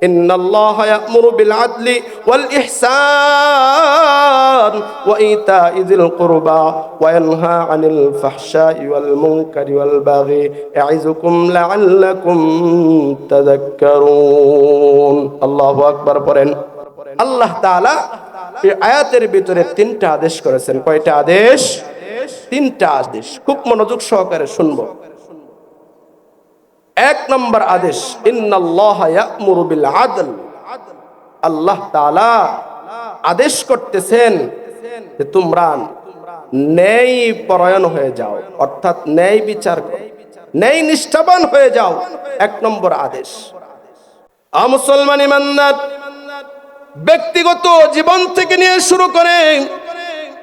إن الله يأمر بالعدل والإحسان وإيتاء ذي القربى وينهى عن الفحشاء والمنكر والبغي يعظكم لعلكم تذكرون الله أكبر পড়েন আল্লাহ তাআলা এই আয়াতের ভিতরে তিনটা আদেশ করেছেন কয়টা আদেশ তিনটা আদেশ খুব মনোযোগ সহকারে শুনবো এক নম্বর আদেশ, ইন্নাল্লাহ ইয়ামুরু বিল আদল। আল্লাহ তাআলা আদেশ করতেছেন তোমরা ন্যায় পরায়ণ হয়ে যাও, অর্থাৎ ন্যায় বিচার ন্যায় নিষ্ঠাবান হয়ে যাও। এক নম্বর আদেশ। আ মুসলমান ইমানদার, ব্যক্তিগত জীবন থেকে নিয়ে শুরু করে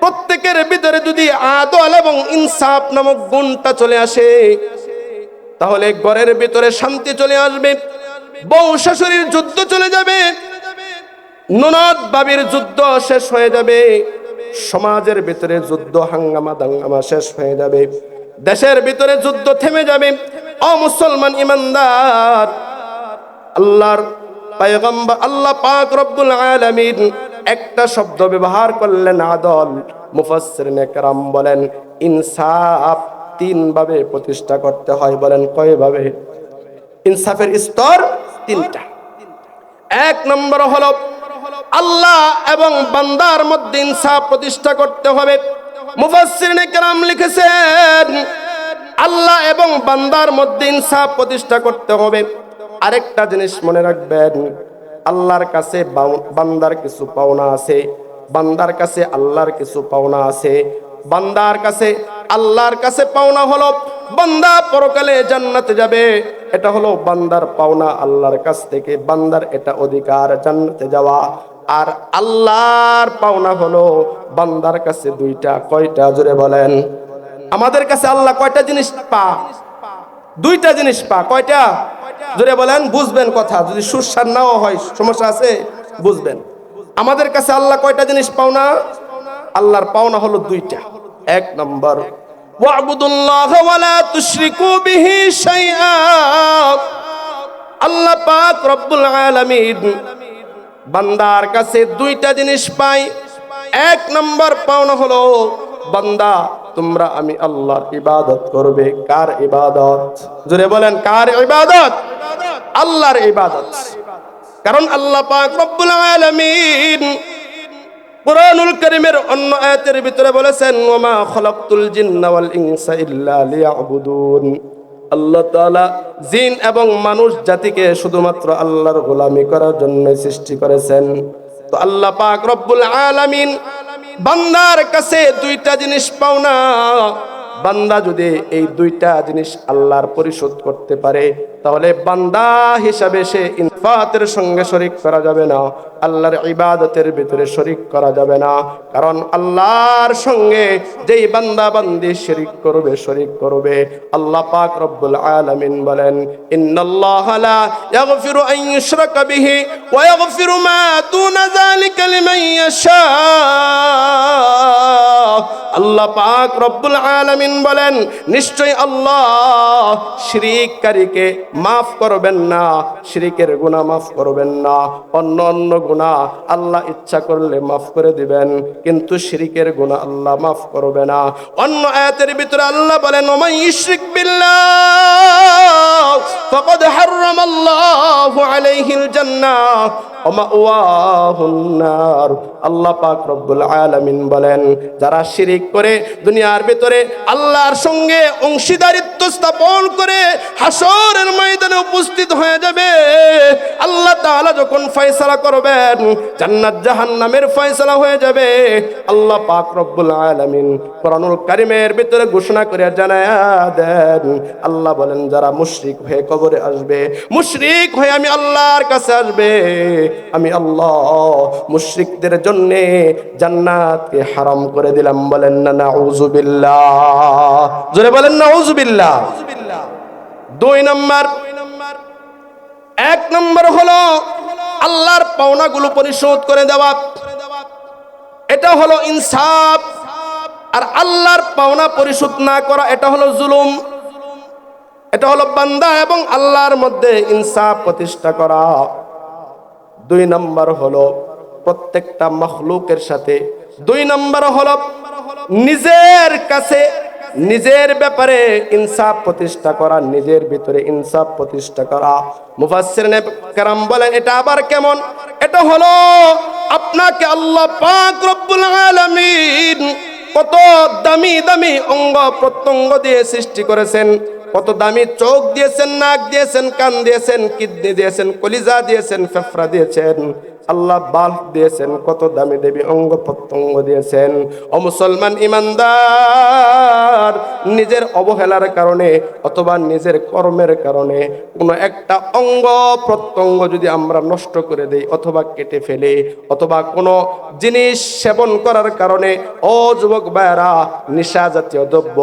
প্রত্যেকের ভিতরে যদি আদল এবং ইনসাফ নামক গুণটা চলে আসে তাহলে ঘরের ভিতরে শান্তি চলে আসবে। বউ শাশুড়ির যুদ্ধ চলে যাবে। ননদ বাবির যুদ্ধ শেষ হয়ে যাবে। সমাজের ভিতরে যুদ্ধ হাঙ্গামা দাঙ্গামা শেষ হয়ে যাবে। দেশের ভিতরে যুদ্ধ থেমে যাবে। অমুসলমান ইমানদার, আল্লাহর পায়গম্বর, আল্লাহ পাক রব্বুল আলামিন একটা শব্দ ব্যবহার করলেন আদল। মুফাসসিরিন একরাম বলেন, ইনসাফ তিন ভাবে প্রতিষ্ঠা করতে হয়, বলেন কয় ভাবে ইনসাফের স্তর তিনটা। এক নম্বর হলো, আল্লাহ এবং বান্দার মধ্যে ইনসাফ প্রতিষ্ঠা করতে হবে। মুফাসসিরিন কেরাম লিখেছেন, আল্লাহ এবং বান্দার মধ্যে ইনসাফ প্রতিষ্ঠা করতে হবে। আরেকটা জিনিস মনে রাখবেন, আল্লাহর কাছে বান্দার কিছু পাওনা আছে, বান্দার কাছে আল্লাহর কিছু পাওনা আছে বান্দার কাছে, আল্লাহর কাছে পাওনা হলো, বান্দা পরকালে জান্নাতে যাবে। এটা হলো বান্দার পাওনা আল্লাহর কাছ থেকে, বান্দার এটা অধিকার জান্নাতে যাওয়া। আর আল্লাহর পাওনা হলো বান্দার কাছে দুইটা, কয়টা জুড়ে বলেন। আমাদের কাছে আল্লাহ কয়টা জিনিস পা? দুইটা জিনিস পা, কয়টা? জুড়ে বলেন, বুঝবেন কথা। যদি সুস্বার নাও হয়, সমস্যা আছে, বুঝবেন। আমাদের কাছে আল্লাহ কয়টা জিনিস পাওনা? আল্লাহর পাওনা হলো দুইটা। এক নম্বর আল্লাহ পাক রব্বুল আলামিন বান্দার কাছে দুইটা জিনিস পাই এক নম্বর পাওনা হলো, বান্দা, তোমরা আমি আল্লাহর ইবাদত করবে। কার ইবাদত? জুড়ে বলেন, কার ইবাদত? আল্লাহর ইবাদত। কারণ আল্লাহ পাক রব্বুল আলামিন কুরআনুল করিমের অন্য আয়াতের ভিতরে বলেছেন, ওমা খলাকতুল জিন্নাওয়াল ইনসা ইল্লা লিয়াবুদুন। আল্লাহ তাআলা জিন এবং মানুষ জাতিকে শুধুমাত্র আল্লাহর গোলামি করার জন্য সৃষ্টি করেছেন। তো আল্লাহ পাক রব্বুল আলামিন বান্দার কাছে দুইটা জিনিস পাওনা। বান্দা যদি এই দুইটা জিনিস আল্লাহর পরিশোধ করতে পারে, তাহলে বান্দা হিসাবে সে ইনফাতের সঙ্গে শরিক করা যাবে না, আল্লাহর ইবাদতের ভিতরে শরিক করা যাবে না। কারণ আল্লাহর সঙ্গে যেই বান্দা বান্দি শরিক করবে শরিক করবে। আল্লাহ পাক রব্বুল আলামিন বলেন, ইন্নাল্লাহ লা ইয়াগফিরু আন ইউশরাকা বিহি ওয়া ইয়াগফিরু মা দুনা যালিকা লিমান ইয়াশা। আল্লাহ পাক রব্বুল আলামিন বলেন নিশ্চয় আল্লাহ শিরিককারীকে মাফ করবেন না, শিরিকের গুনাহ মাফ করবেন না। অন্য অন্য গুনাহ আল্লাহ ইচ্ছা করলে মাফ করে দিবেন, কিন্তু শিরিকের গুনাহ আল্লাহ মাফ করবে না। অন্য আয়াতের ভিতরে আল্লাহ বলেন, ওমাই ইশরিক বিল্লাহ, ফাকাদ আলাইহিল আল্লাহ পাক রব্বুল আলামিন বলেন, যারা শিরিক করে দুনিয়ার ভিতরে আল্লাহর সঙ্গে অংশীদারিত্ব স্থাপন করে হাসরের ময়দানে উপস্থিত হয়ে যাবে, আল্লাহ তাআলা যখন ফয়সালা করবেন, জান্নাত জাহান্নামের ফয়সালা হয়ে যাবে। আল্লাহ পাক রব্বুল আলামিন কোরআনুল কারিমের ভিতরে ঘোষণা করে জানায়া দেন। আল্লাহ বলেন, যারা মুশরিক হয়ে কবরে আসবে, মুশরিক হয়ে আমি আল্লাহর কাছে আসবে, আমি আল্লাহ মুশরিকদের জন্য জান্নাতকে হারাম করে দিলাম। বলেন না, নাউজুবিল্লাহ। জোরে বলেন, নাউজুবিল্লাহ। দুই নম্বর, এক নম্বর হলো আল্লাহর পাওনাগুলো পরিশোধ করে দেওয়া। এটা হলো ইনসাফ। আর আল্লাহর পাওনা পরিশোধ না করা, এটা হলো জুলুম। এটা হলো বান্দা এবং আল্লাহর মধ্যে ইনসাফ প্রতিষ্ঠা করা। দুই নম্বর হলো প্রত্যেকটা মখলুকের সাথে। দুই নম্বর হলো নিজের কাছে, নিজের ব্যাপারে ইনসাফ প্রতিষ্ঠা করা, নিজের ভিতরে ইনসাফ প্রতিষ্ঠা করা। মুফাসসির কারাম বলেন, এটা আবার কেমন? এটা হলো আপনাকে আল্লাহ পাক রব্বুল আলামিন কত দামি দামি অঙ্গ প্রত্যঙ্গ দিয়ে সৃষ্টি করেছেন। কত দামি চোখ দিয়েছেন নাক দিয়েছেন কান দিয়েছেন কিডনি দিয়েছেন কলিজা দিয়েছেন ফেফড়া দিয়েছেন। আল্লাহ বাল দিয়েছেন, কত দামি দেবী অঙ্গ প্রত্যঙ্গ দিয়েছেন। ও মুসলমান ইমানদার, নিজের অবহেলার কারণে অথবা নিজের কর্মের কারণে কোনো একটা অঙ্গ প্রত্যঙ্গ যদি আমরা নষ্ট করে দেই অথবা কেটে ফেলে, অথবা কোনো জিনিস সেবন করার কারণে, ও যুবক ভাইয়েরা, নিশা জাতীয় দ্রব্য,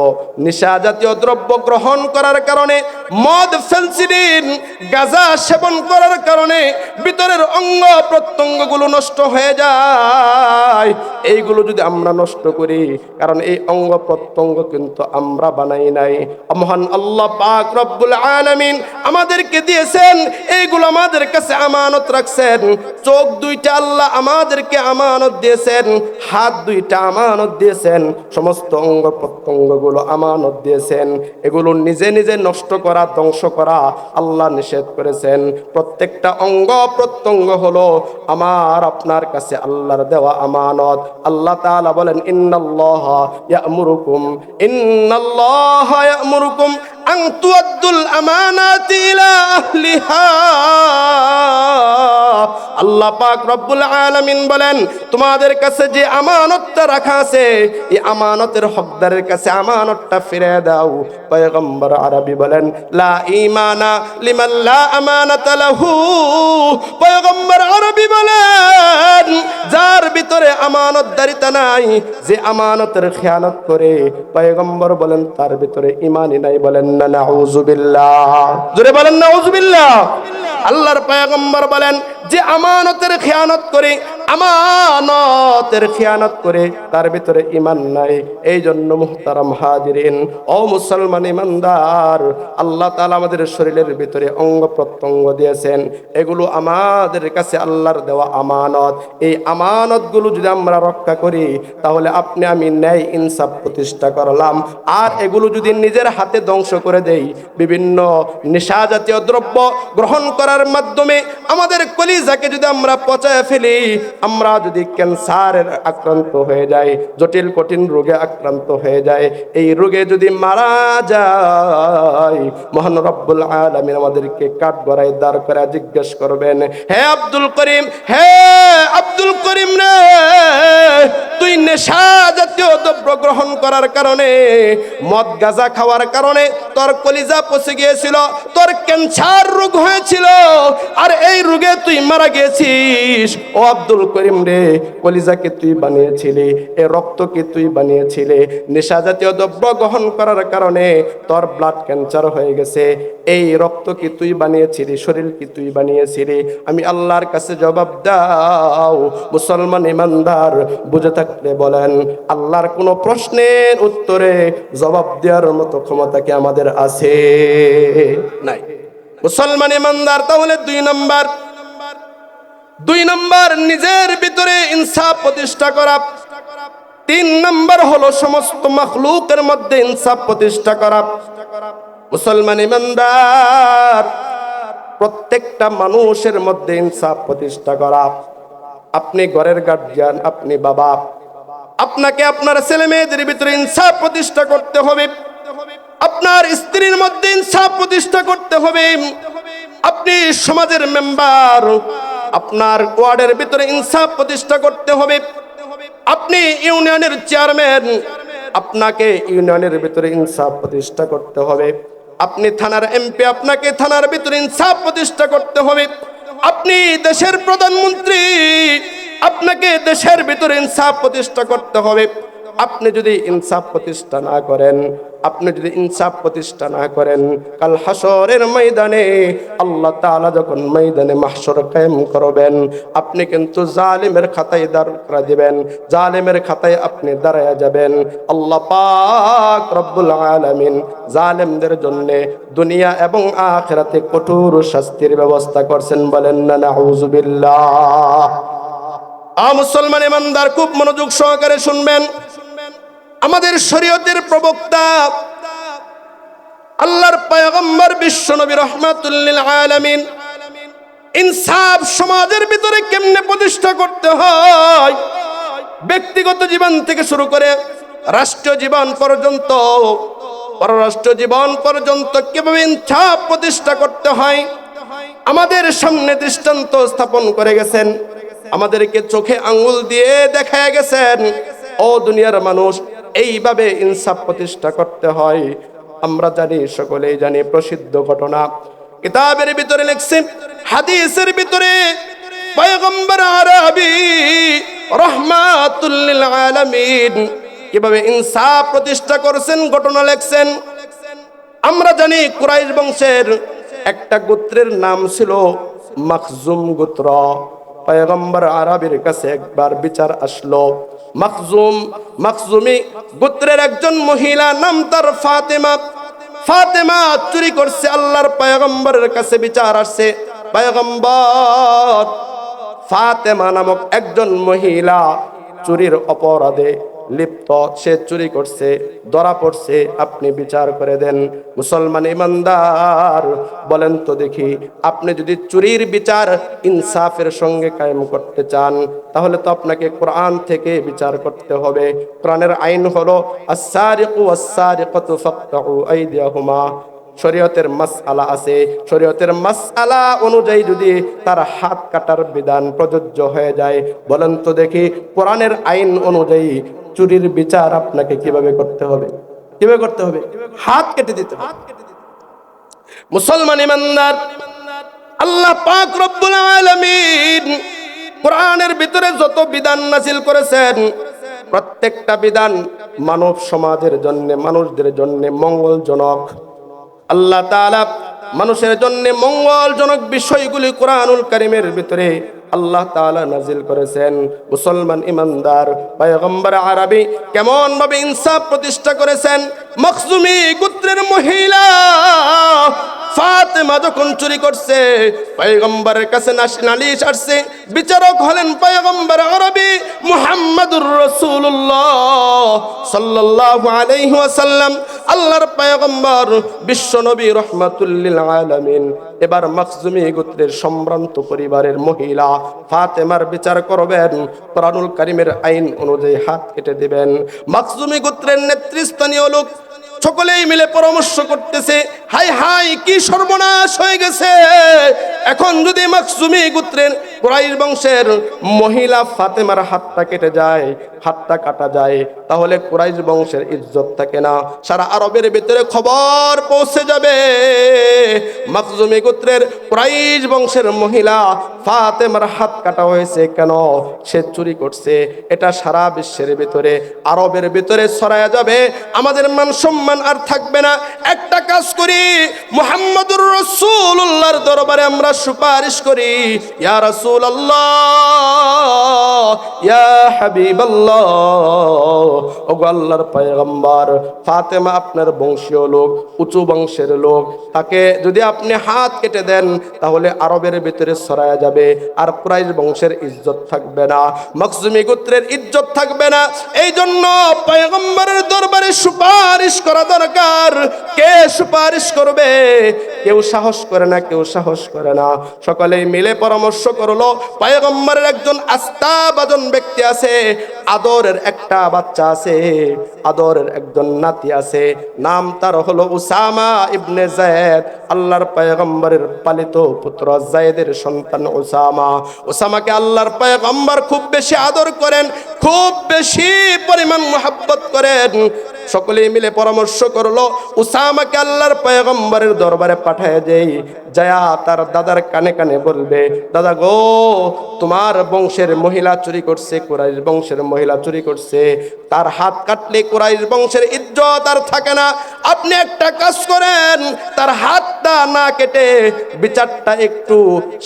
নিশা জাতীয় দ্রব্য গ্রহণ করার কারণে, মদ, ফেন্সিডিন, গাঁজা সেবন করার কারণে, ভিতরের অঙ্গ প্রত্যঙ্গগুলো নষ্ট হয়ে যায়। এইগুলো যদি আমরা নষ্ট করি, কারণ এই অঙ্গ প্রত্যঙ্গ কিন্তু আমরা বানাই নাই। মহান আল্লাহ পাক রব্বুল আলামিন আমাদেরকে দিয়েছেন, এইগুলো আমাদের কাছে আমানত রাখছেন। চোখ দুইটা আল্লাহ আমাদেরকে আমানত দিয়েছেন, হাত দুইটা আমানত দিয়েছেন, সমস্ত অঙ্গ প্রত্যঙ্গগুলো আমানত দিয়েছেন। এগুলো নিজে নিজে নষ্ট করা, ধ্বংস করা আল্লাহ নিষেধ করেছেন। প্রত্যেকটা অঙ্গ প্রত্যঙ্গ হলো আমার আপনার কাছে আল্লাহর দেওয়া আমানত। আল্লাহ তাআলা বলেন ইন্নাল্লাহ ইয়ামুরুকুম ইন্নাল্লাহ ইয়ামুরুকুম আন তুআদ্দুল আমানাতি ইলা আহলিহা। আল্লাহ পাক রব্বুল আলামিন বলেন, তোমাদের কাছে যে আমানতটা রাখা আছে, এই আমানতের হকদারের কাছে আমানতটা ফিরে দাও। পয়গম্বর আরবি বলেন, লা ঈমানা লিমান লা আমানাতা লাহু। পয়গম্বর আরবি বলেন, যার ভিতরে আমানতদারিতা নাই, যে আমানতের খেয়ানত করে। পয়গম্বর বলেন, তার ভিতরে ইমানই নাই। বলেন না নাউজুবিল্লাহ জোরে বলেন নাউজুবিল্লাহ আল্লাহর পয়গম্বর বলেন যে আমানতের খেয়ানত করে, আমানতের খেয়ানত করে তার ভিতরে ইমান নাই। এই জন্য মুহতারাম হাজিরিন, ও মুসলমান ইমানদার আল্লাহ তাআলা আমাদের শরীরের ভিতরে অঙ্গ প্রত্যঙ্গ দিয়েছেন। এগুলো আমাদের কাছে আল্লাহর দেওয়া আমানত। এই আমানতগুলো যদি আমরা রক্ষা করি, তাহলে আপনি আমি ন্যায় ইনসাফ প্রতিষ্ঠা করলাম। আর এগুলো যদি নিজের হাতে ধ্বংস করে দেই, বিভিন্ন নেশা জাতীয় দ্রব্য গ্রহণ করার মাধ্যমে আমাদের কলিজাকে যদি আমরা পচায় ফেলি, আমরা যদি ক্যান্সারের আক্রান্ত হয়ে যাই, জটিল কঠিন রোগে আক্রান্ত হয়ে যায় এই রোগে যদি মারা যায় মহান রব্বুল আলমিন আমাদেরকে কাঠ গড়াই দাঁড় করে জিজ্ঞেস করবেন, হে আব্দুল করিম, হে আব্দুল করিম রে, তুই নেশা জাতীয় দ্রব্য গ্রহণ করার কারণে, মদ, গাঁজা খাওয়ার কারণে তোর কলিজা পচে গিয়েছিল, তোর ক্যান্সার রোগ হয়েছিল, আর এই রোগে তুই মারা গিয়েছিস। ও আব্দুল করিম রে কলিজাকে তুই বানিয়েছিলি, এ রক্তকে তুই বানিয়েছিলি? নেশা জাতীয় দ্রব্য গ্রহণ করার কারণে তোর ব্লাড ক্যান্সার হয়ে গেছে, এই রক্ত কি তুই বানিয়েছিলি? শরীর কি তুই বানিয়েছিলি? আমি আল্লাহর কাছে জবাব দাও। মুসলমান ইমানদার, বুঝে থাকলে বলেন, আল্লাহর কোনো প্রশ্নের উত্তরে জবাব দেওয়ার মতো ক্ষমতা কি আমাদের আছে? নাই। মুসলমান ইমানদার, তাহলে দুই নম্বর। দুই নম্বর, নিজের ভিতরে ইনসাফ প্রতিষ্ঠা করা। তিন নম্বর হলো সমস্ত মখলুকের মধ্যে ইনসাফ প্রতিষ্ঠা করা। মুসলমান ইমানদার, প্রত্যেকটা মানুষের মধ্যে ইনসাফ প্রতিষ্ঠা করা। আপনি ঘরের গার্জিয়ান আপনি বাবা। আপনাকে আপনার ছেলে মেয়েদের ভিতরে ইনসাফ প্রতিষ্ঠা করতে হবে। আপনার স্ত্রীর মধ্যে ইনসাফ প্রতিষ্ঠা করতে হবে। আপনি সমাজের মেম্বার আপনার ওয়ার্ডের ভিতরে ইনসাফ প্রতিষ্ঠা করতে হবে। আপনি ইউনিয়নের চেয়ারম্যান আপনাকে ইউনিয়নের ভিতরে ইনসাফ প্রতিষ্ঠা করতে হবে। আপনি থানার এমপি, আপনাকে থানার ভিতরে ইনসাফ প্রতিষ্ঠা করতে হবে। আপনি দেশের প্রধানমন্ত্রী, আপনাকে দেশের ভিতরে ইনসাফ প্রতিষ্ঠা করতে হবে। আপনি যদি ইনসাফ প্রতিষ্ঠা না করেন আপনি যদি ইনসাফ প্রতিষ্ঠা না করেন, কাল হাসরের ময়দানে আল্লাহ তাআলা যখন ময়দানে মাহশর কায়েম করবেন, আপনি কিন্তু জালিমের খাতায় দাঁড়া দিবেন। জালিমের খাতায় আপনি দাঁড়ায়া যাবেন। আল্লাহ পাক রব্বুল আলামিন জালেমদের জন্য দুনিয়া এবং আখিরাতে কঠোর শাস্তির ব্যবস্থা করছেন বলেন না নাউজুবিল্লাহ আ মুসলমান ইমানদার, খুব মনোযোগ সহকারে শুনবেন। আমাদের শরীয়তের প্রবক্তা আল্লাহর পয়গম্বর বিশ্ব নবী রহমাতুল্লিল আলামিন ইনসাফ সমাজের ভিতরে কেমনে প্রতিষ্ঠা করতে হয়? ব্যক্তিগত জীবন থেকে শুরু করে রাষ্ট্রীয় জীবন পর্যন্ত পররাষ্ট্র জীবন পর্যন্ত কীভাবে ইনসাফ প্রতিষ্ঠা করতে হয়? আমাদের সামনে দৃষ্টান্ত স্থাপন করে গেছেন। আমাদেরকে চোখে আঙ্গুল দিয়ে দেখায় গেছেন। ও দুনিয়ার মানুষ এইভাবে ইনসাফ প্রতিষ্ঠা করতে হয়। আমরা জানি, সকলেই জানি, প্রসিদ্ধ ঘটনা। কিতাবের ভিতরে লিখছেন হাদিসের ভিতরে পয়গম্বর আরবি রহমাতুল লিল আলামিন কীভাবে ইনসাফ প্রতিষ্ঠা করেছেন, ঘটনা লেখছেন। আমরা জানি, কুরাইশ বংশের একটা গোত্রের নাম ছিল মখজুম গোত্র। পয়গম্বর আরবির কাছে একবার বিচার আসলো। মখজুম মখজুমি গোত্রের একজন মহিলা, নাম তার ফাতেমা। ফাতেমা চুরি করছে আল্লাহর পয়গম্বরের কাছে, বিচার আসছে। পয়গম্বর ফাতেমা নামক একজন মহিলা চুরির অপরাধে লিপ্ত, সে চুরি করছে, ধরা পড়ছে, আপনি বিচার করে দেন। মুসলমান ইমানদার, বলেন তো দেখি, আপনি যদি চুরির বিচার ইনসাফের সঙ্গে কায়েম করতে চান, তাহলে তো আপনাকে কোরআন থেকে বিচার করতে হবে। কোরআনের আইন হলো আসারিকু আসারিকাতু ফাকতাউ আইদিয়াহুমা। শরীয়তের মাস আলা আছে। শরীয়তের মাস আলা অনুযায়ী যদি তার হাত কাটার বিধান প্রযোজ্য হয়ে যায়, বলেন তো দেখি কোরআনের আইন অনুযায়ী চুরির বিচার আপনাকে কীভাবে করতে হবে? কীভাবে করতে হবে? হাত কেটে দিতে হবে। মুসলমান ইমানদার, আল্লাহ পাক রব্বুল আলামিন কোরআনের ভিতরে যত বিধান নাজিল করেছেন, প্রত্যেকটা বিধান মানব সমাজের জন্য, মানুষদের জন্য মঙ্গলজনক। আল্লাহ তালা মানুষের জন্য মঙ্গলজনক বিষয়গুলি কোরআনুল করিমের ভিতরে আল্লাহ তাআলা নাজিল করেছেন। মুসলমান ইমানদার পয়গম্বর আরবি কেমন ভাবে ইনসাফ প্রতিষ্ঠা করেছেন? মখজুমি গোত্রের মহিলা ফাতেমা যখন চুরি করছে, পয়গম্বরের কাছে নালিশ আসছে। বিচারক হলেন পয়গম্বর আরবি মুহাম্মাদুর ওয়াসাল্লাম। আল্লাহর পয়গম্বর বিশ্ব নবী রহমাতুল্লিল এবার মখজুমি গোত্রের সম্ভ্রান্ত পরিবারের মহিলা ফাতেমার বিচার করবেন কোরআনুল করিমের আইন অনুযায়ী হাত কেটে দিবেন। মাকসুমি গোত্রের নেতৃস্থানীয় লোক সকলেই মিলে পরামর্শ করতেছে, হাই হাই, কি সর্বনাশ হয়ে গেছে। এখন যদি মাকসুমি গোত্রের কুরাইশ বংশের মহিলা ফাতেমার হাতটা কেটে যায়, হাতটা কাটা যায়, তাহলে কুরাইশ বংশের ইজ্জত থাকে না। সারা আরবের ভিতরে খবর পৌঁছে যাবে। মাকজুমি গোত্রের কুরাইশ বংশের মহিলা ফাতেমার হাত কাটা হয়েছে কেন? সে চুরি করছে। এটা সারা বিশ্বের ভিতরে, আরবের ভিতরে ছড়ায়া যাবে। আমাদের মান সম্মান আর থাকবে না। একটা কাজ করি, মুহাম্মদুর রসুল্লাহর দরবারে আমরা সুপারিশ করি, ইয়া রাসূল আল্লাহ ইয়া আল্লাহর পয়গম্বর, ফাতেমা আপনার বংশীয় লোক, উঁচু বংশের লোক, তাকে যদি আপনি হাত কেটে দেন, তাহলে আরবের ভিতরে ছড়ায়া যাবে, আর কুরাইশ বংশের ইজ্জত থাকবে না মকসুমি গোত্রের ইজ্জত থাকবে না। এই জন্য পয়গম্বরের দরবারে সুপারিশ করা দরকার। কে সুপারিশ করবে? কেউ সাহস করে না, কেউ সাহস করে না। সকলেই মিলে পরামর্শ করল, পয়গম্বরের একজন আস্থাবাজন ব্যক্তি আছে, আদরের একটা বাচ্চা আছে, আদরের একজন নাতি আছে। নাম তার হলো উসামা ইবনে জায়েদ আল্লাহর পয়গম্বরের পালিত পুত্র জায়েদের সন্তান উসামা। উসামাকে আল্লাহর পয়গম্বর খুব বেশি আদর করেন, খুব বেশি পরিমাণ মোহাব্বত করেন। সকলেই মিলে পরামর্শ করল, উসামাকে আল্লাহর পয়গম্বরের দরবারে পাঠায় দেই। যায়া তার দাদার কানে কানে বলবে, দাদা গো, তোমার বংশের মহিলা চুরি করছে, কুরাইশ বংশের মহিলা চুরি করছে। তার হাত কাটলে কুরাইশ বংশের ইজ্জত আর থাকে না। আপনি একটা কাজ করেন, তার হাতটা না কেটে বিচারটা একটু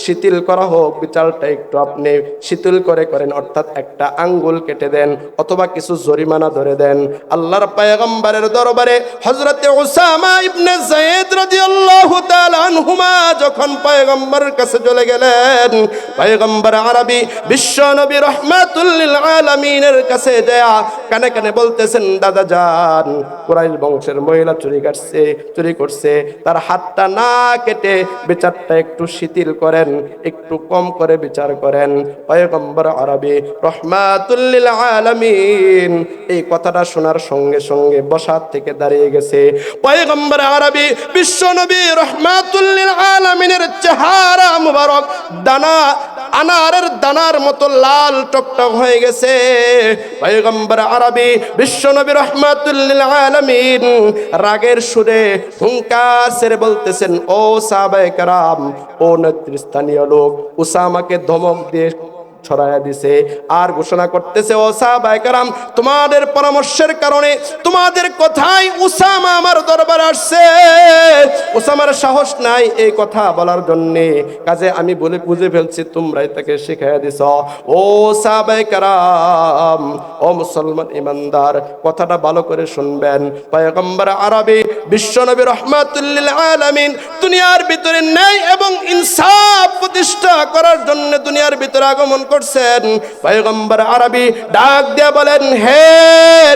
শিথিল করা হোক, বিচারটা একটু আপনি শিথিল করে করেন। অর্থাৎ একটা আঙ্গুল কেটে দেন অথবা কিছু জরিমানা ধরে দেন। আল্লাহর পায়গম্বরের দরবারে হযরতে উসামা ইবনে যায়েদ রাদিয়াল্লাহু তাআলা আনহুমা যখন পয়গম্বরের কাছে চলে গেলেন, পয়গম্বর আরবি বিশ্ব নবী রহমাতুল লিল আলামিনের কাছে যায় কানে কানে বলতেছেন, দাদা যান কুরাইশ বংশের মহিলা চুরি কাটছে, চুরি করছে, তার হাতটা না কেটে বিচারটা একটু শিথিল করেন, একটু কম করে বিচার করেন। পয়গম্বর আরবি রহমাতুল লিল আলামিন এই কথাটা শোনার সঙ্গে সঙ্গে বসার থেকে দাঁড়িয়ে গেছে। পয়গম্বর আরবি, বিশ্ব নবী রহমাতুল্লিল আলামিনের চেহারা মুবারক, দানা, আনারের দানার মতো লাল টকটক হয়ে গেছে। পয়গম্বর আরবি, বিশ্ব নবী রহমাতুল্লিল আলামিন রাগের সুরে হুঙ্কার সেরে বলতেছেন, ও সাহাবায়ে কারাম, ও নেতৃস্থানীয় লোক, উসামাকে ধমক দিয়ে ছড়াইয়া দিছে। আর ঘোষণা করতেছে, ও সাহাবায়ে তোমাদের পরামর্শের কারণে তোমাদের কথাই উসামা আমার দরবার আসছে। উসামার সাহস নাই এই কথা বলার জন্য। কাজে আমি বলে বুঝে ফেলছি, তোমরাই তাকে শিখাইয়া দিছ। ও সাহাবায়ে কারাম, ও মুসলমান ইমানদার, কথাটা ভালো করে শুনবেন। পয়গম্বর আরবি, বিশ্বনবী রহমাতুল্লিল আলামিন, দুনিয়ার ভিতরে ন্যায় এবং ইনসাফ প্রতিষ্ঠা করার জন্য দুনিয়ার ভিতরে আগমন করছেন। পয়গম্বর আরবি ডাক দিয়ে বলেন, হে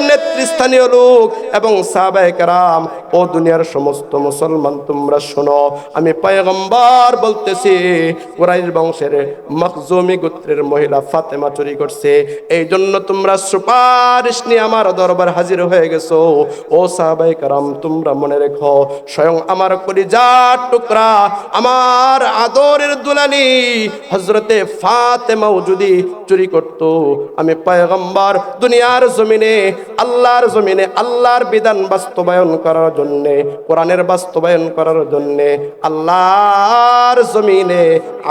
নেতৃস্থানীয় লোক এবং সাহাবায়ে কেরাম, ও দুনিয়ার সমস্ত মুসলমান তোমরা শোনো। আমি পয়গম্বর বলতেছি, কুরাইশ বংশের মখজুমি গোত্রের মহিলা ফাতেমা চুরি করছে। এই জন্য তোমরা সুপারিশ নিয়ে আমার দরবার হাজির হয়ে গেছো। ও সাহাবায়ে কেরাম, তোমরা মনে রেখো, স্বয়ং আমার কলিজার টুকরা, আমার আদরের দুলানি হজরতে ফাতেমাও যদি চুরি করত, আমি পয়গম্বর দুনিয়ার জমিনে, আল্লাহর জমিনে, আল্লাহর বিধান বাস্তবায়ন করার জন্যে, কোরআনের বাস্তবায়ন করার জন্যে, আল্লাহর জমিনে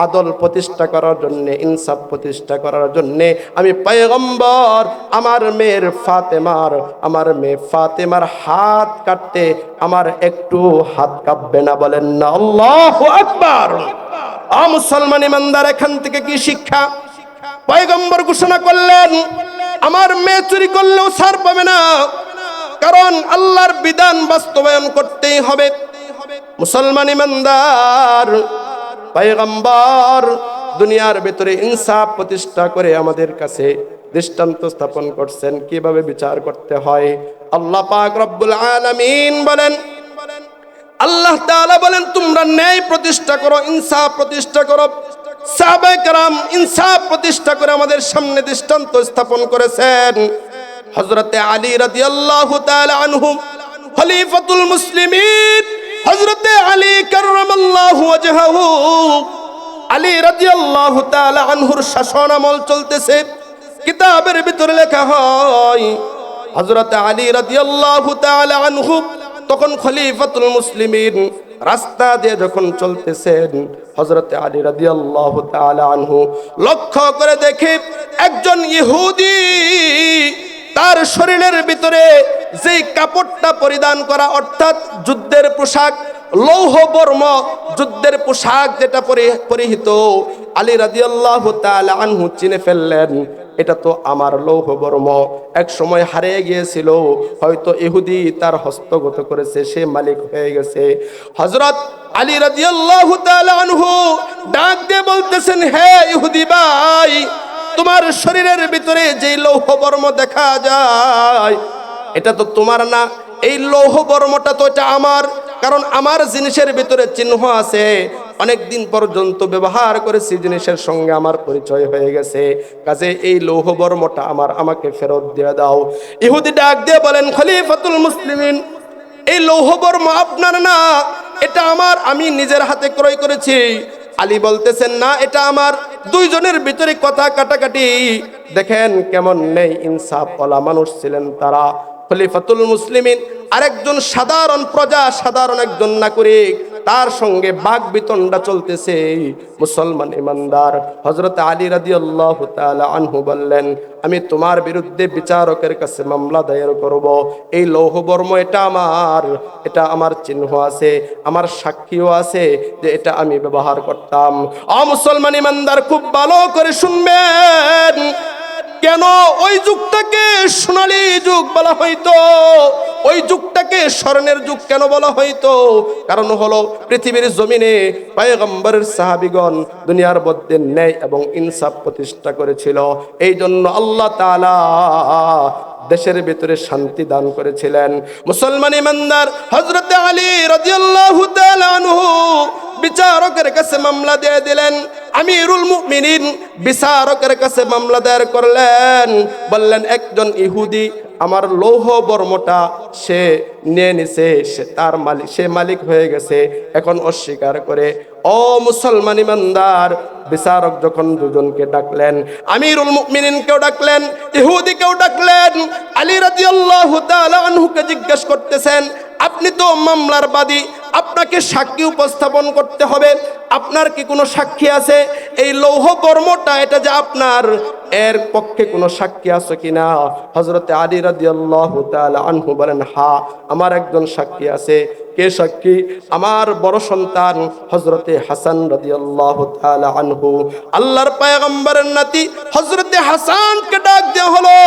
আদল প্রতিষ্ঠা করার জন্যে, ইনসাফ প্রতিষ্ঠা করার জন্যে, আমি পয়গম্বর, আমার মেয়ের ফাতেমার, আমার মেয়ে ফাতেমার হাত কাটতে আমার একটু হাত কাঁপবে না বলেন না? আল্লাহ আকবার! মুসলমান ইমানদার, এখান থেকে কি শিক্ষা? পয়গম্বর ঘোষণা করলেন, আমার মেয়ে চুরি করলেও ছাড় পাবে না। কারণ আল্লাহর বিধান বাস্তবায়ন করতেই হবে। মুসলমান ইমানদার, পয়গম্বর দুনিয়ার ভেতরে ইনসাফ প্রতিষ্ঠা করে আমাদের কাছে দৃষ্টান্ত স্থাপন করছেন। কীভাবে বিচার করতে হয়? আল্লাহ পাক রব্বুল আলামিন বলেন, আল্লাহ তাআলা বলেন, তোমরা ন্যায় প্রতিষ্ঠা করো, ইনসাফ প্রতিষ্ঠা করো। সাহাবায়ে কেরাম ইনসাফ প্রতিষ্ঠা করে আমাদের সামনে দৃষ্টান্ত স্থাপন করেছেন। হযরতে আলী রাদিয়াল্লাহু তাআলা আনহু, খলিফাতুল মুসলিমিন। হযরতে আলী ওয়াজহাহু। আলী রাদিয়াল্লাহু তাআলা আনহুর শাসন আমল চলতেছে। কিতাবের ভিতরে লেখা হয়, হযরতে আলী রাদিয়াল্লাহু তাআলা আনহু তখন খলিফাতুল মুসলিমিন রাস্তা দিয়ে যখন চলতেছেন হজরতে আলী রাদি আল্লাহ আনহু লক্ষ্য করে দেখে একজন ইহুদি তার শরীরের ভিতরে যে কাপড়টা পরিধান করা, অর্থাৎ যুদ্ধের পোশাক, লৌহ বর্ম যুদ্ধের পোশাক যেটা পরি- পরিহিত, আলী রাজি আল্লাহ আনহু চিনে ফেললেন। এটা তো আমার লৌহ বর্ম। এক সময় হারিয়ে গিয়েছিল, হয়তো ইহুদি তার হস্তগত করেছে, সে মালিক হয়ে গেছে। হযরত আলী রাদিয়াল্লাহু তাআলা আনহু ডাক দিয়ে বলতেছেন, হে ইহুদি ভাই, তোমার শরীরের ভিতরে যে লৌহ বর্ম দেখা যায়, এটা তো তোমার না, এই লৌহ বর্মটা তো এটা আমার। কারণ আমার জিনিসের ভিতরে চিহ্ন আছে। অনেক দিন পর্যন্ত ব্যবহার করেছি, জিনিসের সঙ্গে আমার পরিচয় হয়ে গেছে। কাজে এই লৌহ বর্মটা আমার, আমাকে ফেরত দিয়ে দাও। ইহুদি ডাক দিয়ে বলেন, খলিফাতুল মুসলিমিন, এই লৌহ বর্ম আপনার না? এটা আমার, আমি নিজের হাতে ক্রয় করেছি। আলী বলতেছেন, না, এটা আমার। দুইজনের ভিতরে কথা কাটাকাটি। দেখেন কেমন নেই ইনসাফ ওলা মানুষ ছিলেন তারা। খলিফাতুল মুসলিমিন, আরেকজন সাধারণ প্রজা, সাধারণ একজন নাগরিক, তার সঙ্গে বাঘ বিতণ্ডা চলতেছে। মুসলমান ইমানদার হজরত আলী রাদি আল্লাহ আনহু বললেন, আমি তোমার বিরুদ্ধে বিচারকের কাছে মামলা দায়ের করব। এই লৌহ বর্ম এটা আমার এটা আমার চিহ্ন আছে, আমার সাক্ষীও আছে যে এটা আমি ব্যবহার করতাম। অ মুসলমান ইমানদার, খুব ভালো করে শুনবেন। কেন ওই যুগটাকে সোনালী যুগ বলা হইতো? ওই যুগটাকে স্মরণের যুগ কেন বলা হইতো? কারণ হলো পৃথিবীর জমিনে পায়গম্বরের সাহাবিগণ দুনিয়ার মধ্যে ন্যায় এবং ইনসাফ প্রতিষ্ঠা করেছিল। এই জন্য আল্লাহ তাআলা দেশের ভিতরে শান্তি দান করেছিলেন। মুসলমান ইমানদার হজরত আলী রাদিয়াল্লাহু তাআলা আনহু বিচারকের কাছে মামলা দিয়ে দিলেন। আমিরুল মুমিনিন বিচারকের কাছে মামলা দায়ের করলেন। বললেন, একজন ইহুদি আমার লৌহ বর্মটা সে নিয়ে নিছে, সে তার মালিক, সে মালিক হয়ে গেছে, এখন অস্বীকার করে ও মুসলমান ইমানদার বিচারক যখন দুজনকে ডাকলেন, আমিরুল মুমিনিনকেও ডাকলেন, ইহুদিকেও ডাকলেন, আলী রাদিয়াল্লাহু তাআলা আনহুকে জিজ্ঞেস করতেছেন, আপনি তো মামলার বাদী, আপনাকে সাক্ষী উপস্থাপন করতে হবে, আপনার কি কোনো সাক্ষী আছে? এই লৌহ কর্মটা, এটা যে আপনার এর পক্ষে কোনো সাক্ষী আছে কিনা? হজরতে আলী রাদিয়াল্লাহু তাআলা আনহু বলেন, হা, আমার একজন সাক্ষী আছে। কে সাক্ষী? আমার বড় সন্তান হজরতে হাসান রাদিয়াল্লাহু তাআলা আনহু। আল্লাহর পয়গম্বরের নাতি হজরতে হাসানকে ডাক দেওয়া হলো,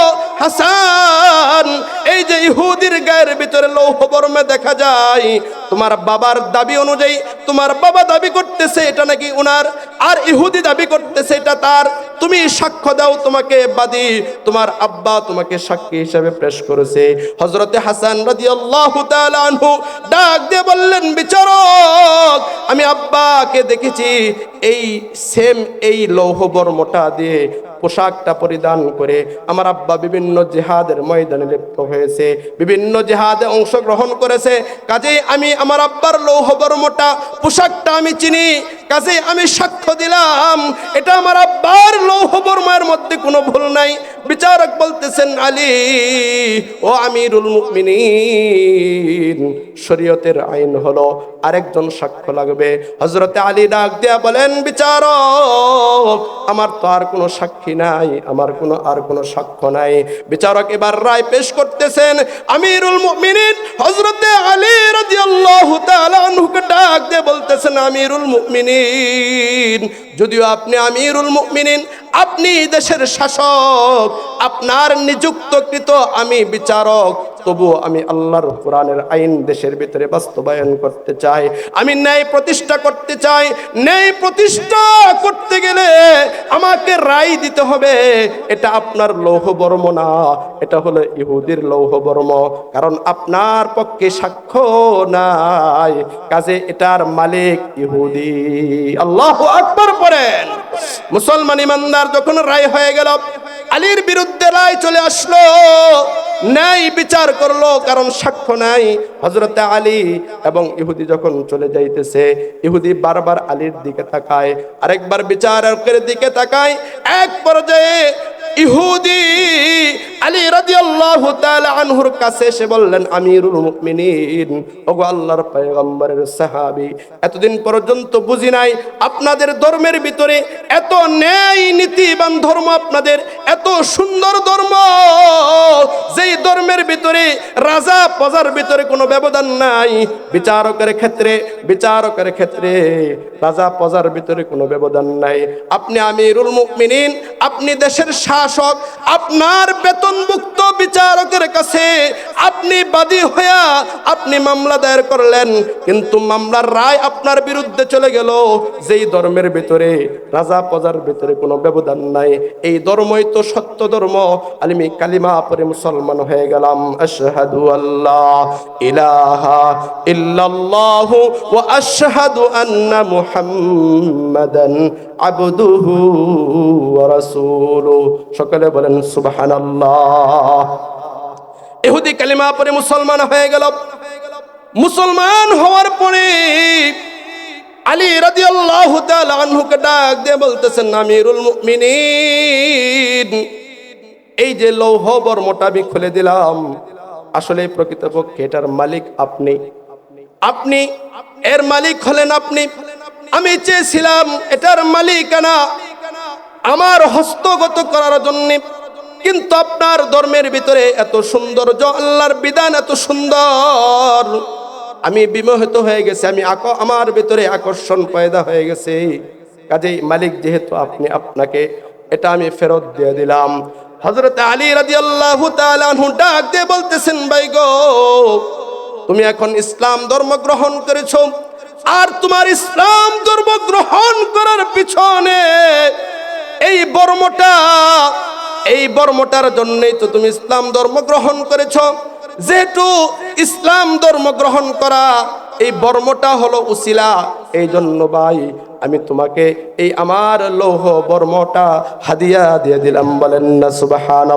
হাসান, এই যে ইহুদির গায়ের ভিতরে লৌহ বর্মে দেখা যায়, তোমার বাবার দাবি অনুযায়ী তোমার বাবা দাবি করতেছে এটা নাকি উনার, আর ইহুদি দাবি করতেছে এটা তার, তুমি সাক্ষ্য দাও তোমাকে বাদী, তোমার আব্বা তোমাকে সাক্ষী হিসাবে পেশ করেছে। হজরতে হাসান রাদিয়াল্লাহু তাআলা আনহু ডাক দিয়ে বললেন, বিচারক, আমি আব্বাকে দেখেছি এই সেম এই লৌহ বর্মটা দিয়ে পোশাকটা পরিধান করে আমার আব্বা বিভিন্ন জেহাদের ময়দানে লিপ্ত হয়েছে, বিভিন্ন জেহাদে অংশগ্রহণ করেছে। কাজেই আমি আমার আব্বার লৌহ বর্মটা পোশাকটা আমি চিনি, কাজেই আমি সাক্ষ্য দিলাম, এটা আমার আব্বার লৌহ বর্মার মধ্যে কোনো ভুল নাই। বিচারক বলতেছেন, আলী, ও আমিরুল মুমিনিন, শরীয়তের আইন হলো আরেকজন সাক্ষ্য লাগবে। হজরতে আলী ডাক দিয়া বলেন বিচারক, আমার তো আর কোনো সাক্ষী নাই, আমার কোনো আর কোনো সাক্ষ্য নাই। বিচারক এবার রায় পেশ করতেছেন। আমিরুল মুমিনিন হজরতে আলী রাদিয়াল্লাহু তাআলা আনহুকে ডাক দিয়ে বলতেছেন, আমিরুল মুমিনিন, যদিও আপনি আমিরুল মুমিনিন, আপনি দেশের শাসক, আপনার নিযুক্তকৃত আমি বিচারক তবু আমি আল্লাহর কোরআনের আইন দেশের ভিতরে বাস্তবায়ন করতে চাই। আমি ন্যায় প্রতিষ্ঠা করতে চাই। ন্যায় প্রতিষ্ঠা করতে গেলে আমাকে রায় দিতে হবে। এটা আপনার লৌহ বর্ম না, এটা হলো ইহুদির লৌহ বর্ম। কারণ আপনার পক্ষে সাক্ষ্য নাই। কাজে এটার মালিক ইহুদি। আল্লাহ আকবর পড়েন। মুসলমান ইমানদার যখন রায় হয়ে গেল আলীর বিরুদ্ধে রায় চলে আসলো। ন্যায় বিচার করল, কারণ সাক্ষ্য নাই। হজরতে আলী এবং ইহুদি যখন চলে যাইতেছে, ইহুদি বারবার আলীর দিকে তাকায়, আরেকবার বিচারকের দিকে তাকায়। এক পর্যায়ে ইহুদি আলী রাদিয়াল্লাহু তাআলা আনহুর কাছে এসে বললেন, আমিরুল আল্লাহর পয়গম্বরের সাহাবী, এতদিন পর্যন্ত বুঝি নাই আপনাদের ধর্মের ভিতরে এত ন্যায় নীতিবান ধর্ম আপনাদের, এত সুন্দর ধর্ম, যেই ধর্মের ভিতরে রাজা প্রজার ভিতরে কোনো ব্যবধান নাই। বিচারকের ক্ষেত্রে বিচারকের ক্ষেত্রে রাজা প্রজার ভিতরে কোনো ব্যবধান নাই। আপনি আমিরুল মুমিনিন, আপনি দেশের শাসক, আপনার বেতনভুক্ত বিচারকের কাছে আপনি বাদী হইয়া আপনি মামলা দায়ের করলেন, কিন্তু মামলার রায় আপনার বিরুদ্ধে চলে গেল। যেই ধর্মের ভিতরে, রাজা প্রজার ভিতরে কোনো ব্যবধান নাই। এই ধর্মই তো সত্য ধর্ম। আলিমি কালিমা পরে মুসলমান হয়ে গেলাম। আশহাদু আল্লাহ ইলাহা ইল্লাল্লাহু ওয়া আশহাদু আন্না মুহাম্মাদান আবদুহু ওয়া রাসূলুহু। সকলে বলেন, সুবহানাল্লাহ। ইহুদি কালিমা পরে মুসলমান হয়ে গেল। মুসলমান হওয়ার পরে আলী রাদিয়াল্লাহু তাআলা আনহুকে ডাক দিয়ে বলতেছেন, আমিরুল মুমিনিন, এই যে লৌহ বর্মটা আমি খুলে দিলাম। আসলে প্রকৃতপক্ষে এটার মালিক আপনি। আপনি, এর মালিক হলেন আপনি। আমি চেয়েছিলাম এটার মালিকানা আমার হস্তগত করার জন্য। কিন্তু আপনার ধর্মের ভিতরে এত সৌন্দর্য, আল্লাহর বিধান এত সুন্দর। আমি বিমোহিত হয়ে গেছে, আমি আমার ভিতরে আকর্ষণ পয়দা হয়ে গেছে। কাজেই মালিক যেহেতু আপনি, আপনাকে এটা আমি ফেরত দিয়ে দিলাম। হজরত আলী রাজি আল্লাহ ডাক দিয়ে বলতেছেন, ভাই গো, তুমি এখন ইসলাম ধর্ম গ্রহণ করেছ আর তোমার ইসলাম ধর্ম গ্রহণ করার পিছনে এই বর্মটা এই বর্মটার জন্যই তো তুমি ইসলাম ধর্ম গ্রহণ করেছ। যেহেতু ইসলাম ধর্ম গ্রহণ করা এই বর্মটা হলো উসিলা। এই জন্য ভাই, আমি তোমাকে এই আমার লৌহ বর্মটা হাদিয়া দিয়ে দিলাম। বলেন না সুবাহান